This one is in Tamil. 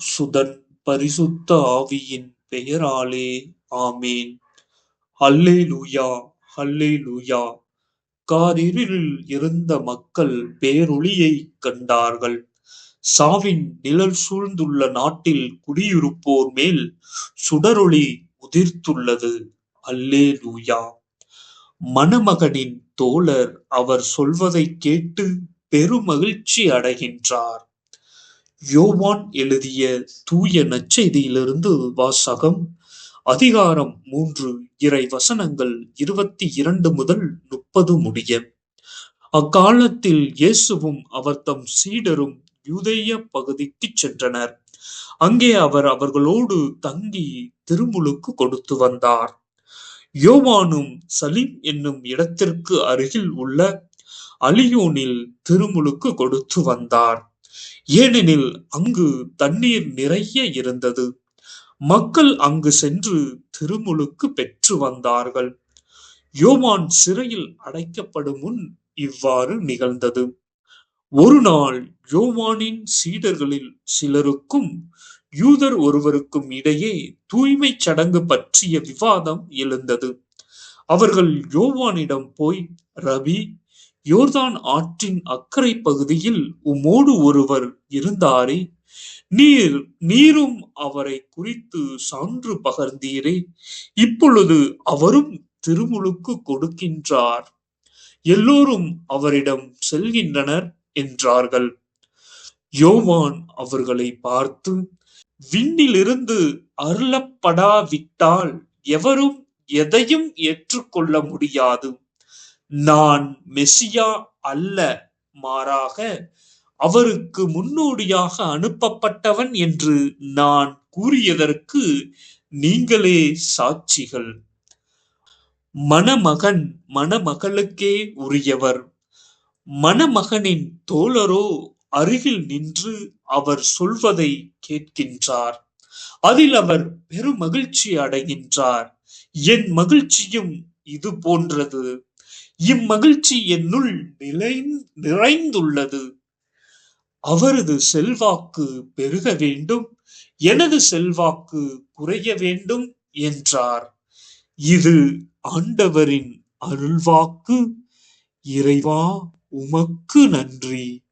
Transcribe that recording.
சுதன் பரிசுத்த ஆவியின் பெயராலே ஆமேன். அல்லேலூயா அல்லேலூயா. காரிருளில் இருந்த மக்கள் பேரொளியைக் கண்டார்கள். சாவின் நிழல் சூழ்ந்துள்ள நாட்டில் குடியிருப்போர் மேல் சுடரொளி உதிர்த்துள்ளது. அல்லேலூயா. மணமகனின் தோழர் அவர் சொல்வதைக் கேட்டு பெருமகிழ்ச்சி அடைகின்றார். யோவான் எழுதிய தூய நச்செய்தியிலிருந்து வாசகம் அதிகாரம் மூன்று இறை வசனங்கள் இருபத்தி இரண்டு முதல் முப்பது முடிய. அக்காலத்தில் இயேசுவும் அவர் தம் சீடரும் யூதேய பகுதிக்குச் சென்றனர். அங்கே அவர் அவர்களோடு தங்கி திருமுழுக்கு கொடுத்து வந்தார். யோவானும் சலீம் என்னும் இடத்திற்கு அருகில் உள்ள அலியோனில் திருமுழுக்கு கொடுத்து வந்தார். ஏனெனில் அங்கு தண்ணீர் நிறைய இருந்தது. மக்கள் அங்கு சென்று திருமுழுக்கு பெற்று வந்தார்கள். யோவான் சிறையில் அடைக்கப்படும் முன் இவ்வாறு நிகழ்ந்தது. ஒரு நாள் யோவானின் சீடர்களில் சிலருக்கும் யூதர் ஒருவருக்கும் இடையே தூய்மை சடங்கு பற்றிய விவாதம் எழுந்தது. அவர்கள் யோவானிடம் போய் ரவி யோர்தான் ஆற்றின் அக்கறை பகுதியில் உமோடு ஒருவர் இருந்தாரே நீர் நீரும் அவரை குறித்து சான்று பகர்ந்தீரே இப்பொழுது அவரும் திருமுழுக்கு கொடுக்கின்றார். எல்லோரும் அவரிடம் செல்கின்றனர் என்றார்கள். யோவான் அவர்களை பார்த்து விண்ணிலிருந்து அருளப்படாவிட்டால் எவரும் எதையும் ஏற்றுக்கொள்ள முடியாது. நான் மெசியா அல்ல மாறாக அவருக்கு முன்னோடியாக அனுப்பப்பட்டவன் என்று நான் கூறியதற்கு நீங்களே சாட்சிகள். மணமகன் மணமகளுக்கே உரியவர். மணமகனின் தோழரோ அருகில் நின்று அவர் சொல்வதை கேட்கின்றார். அதில் அவர் பெருமகிழ்ச்சி அடைகின்றார். என் மகிழ்ச்சியும் இது போன்றது. இம்மகிழ்ச்சி என்னுள் நிலை நிறைந்துள்ளது. அவரது செல்வாக்கு பெருக வேண்டும். எனது செல்வாக்கு குறைய வேண்டும் என்றார். இது ஆண்டவரின் அருள்வாக்கு. இறைவா உமக்கு நன்றி.